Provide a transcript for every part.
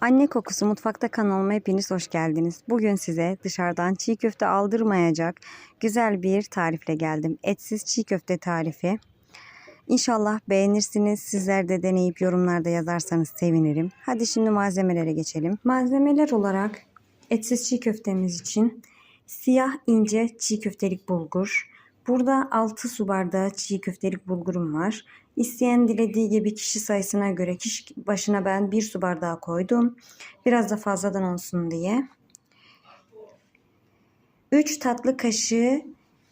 Anne Kokusu Mutfakta kanalıma hepiniz hoş geldiniz. Bugün size dışarıdan çiğ köfte aldırmayacak güzel bir tarifle geldim. Etsiz çiğ köfte tarifi. İnşallah beğenirsiniz. Sizler de deneyip yorumlarda yazarsanız sevinirim. Hadi şimdi malzemelere geçelim. Malzemeler olarak etsiz çiğ köftemiz için siyah ince çiğ köftelik bulgur. Burada 6 su bardağı çiğ köftelik bulgurum var. İsteyen dilediği gibi kişi sayısına göre kişi başına ben 1 su bardağı koydum. Biraz da fazladan olsun diye. 3 tatlı kaşığı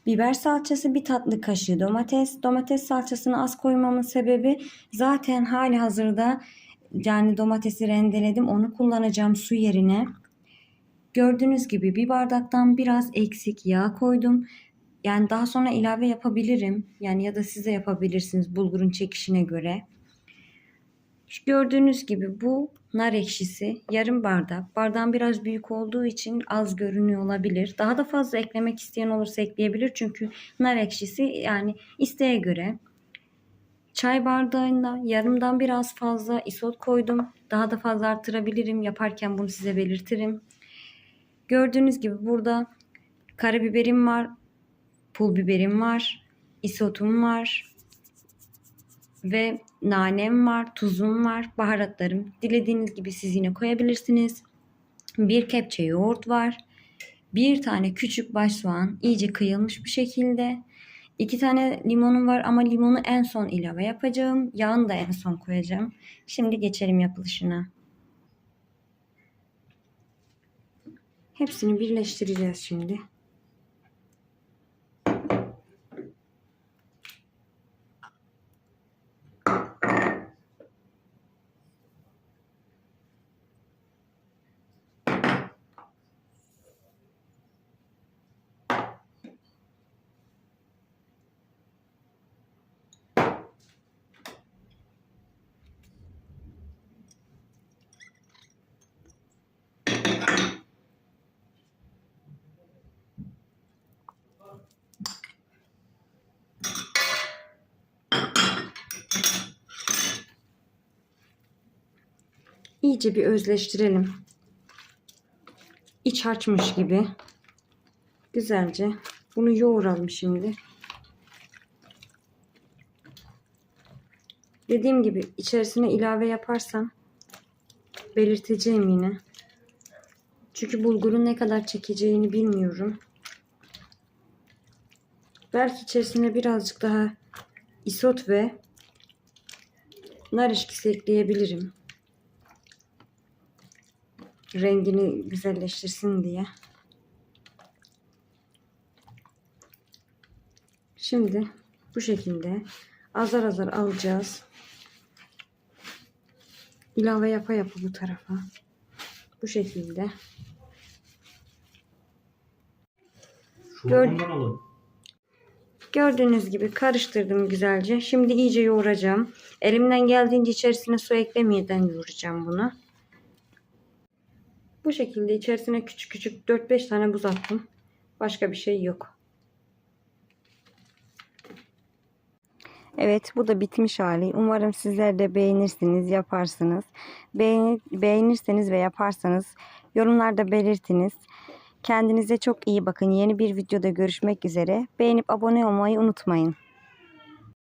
biber salçası, 1 tatlı kaşığı domates. Domates salçasını az koymamın sebebi zaten hali hazırda yani domatesi rendeledim. Onu kullanacağım su yerine. Gördüğünüz gibi bir bardaktan biraz eksik yağ koydum. Yani daha sonra ilave yapabilirim. Yani ya da siz de yapabilirsiniz bulgurun çekişine göre. Şu gördüğünüz gibi bu nar ekşisi yarım bardak. Bardağın biraz büyük olduğu için az görünüyor olabilir. Daha da fazla eklemek isteyen olursa ekleyebilir. Çünkü nar ekşisi yani isteğe göre. Çay bardağında yarımdan biraz fazla isot koydum. Daha da fazla artırabilirim. Yaparken bunu size belirtirim. Gördüğünüz gibi burada karabiberim var, pul biberim var, isotum var ve nanem var, tuzum var, baharatlarım. Dilediğiniz gibi siz yine koyabilirsiniz. Bir kepçe yoğurt var. Bir tane küçük baş soğan iyice kıyılmış bir şekilde. İki tane limonum var ama limonu en son ilave yapacağım. Yağını da en son koyacağım. Şimdi geçelim yapılışına. Hepsini birleştireceğiz şimdi. İyice bir özleştirelim. İç harçmış gibi. Güzelce bunu yoğuralım şimdi. Dediğim gibi içerisine ilave yaparsam belirteceğim yine. Çünkü bulgurun ne kadar çekeceğini bilmiyorum. Belki içerisine birazcık daha isot ve nar ilişkisi ekleyebilirim. Rengini güzelleştirsin diye. Şimdi bu şekilde azar azar alacağız. İlave yapa yapa bu tarafa. Bu şekilde. Gör-. Gördüğünüz gibi karıştırdım güzelce. Şimdi iyice yoğuracağım. Elimden geldiğince içerisine su eklemeden yoğuracağım bunu. Bu şekilde içerisine küçük küçük 4-5 tane buz attım. Başka bir şey yok. Evet bu da bitmiş hali. Umarım sizler de beğenirsiniz, yaparsınız. Beğeni, beğenirseniz ve yaparsanız yorumlarda belirtiniz. Kendinize çok iyi bakın. Yeni bir videoda görüşmek üzere. Beğenip abone olmayı unutmayın.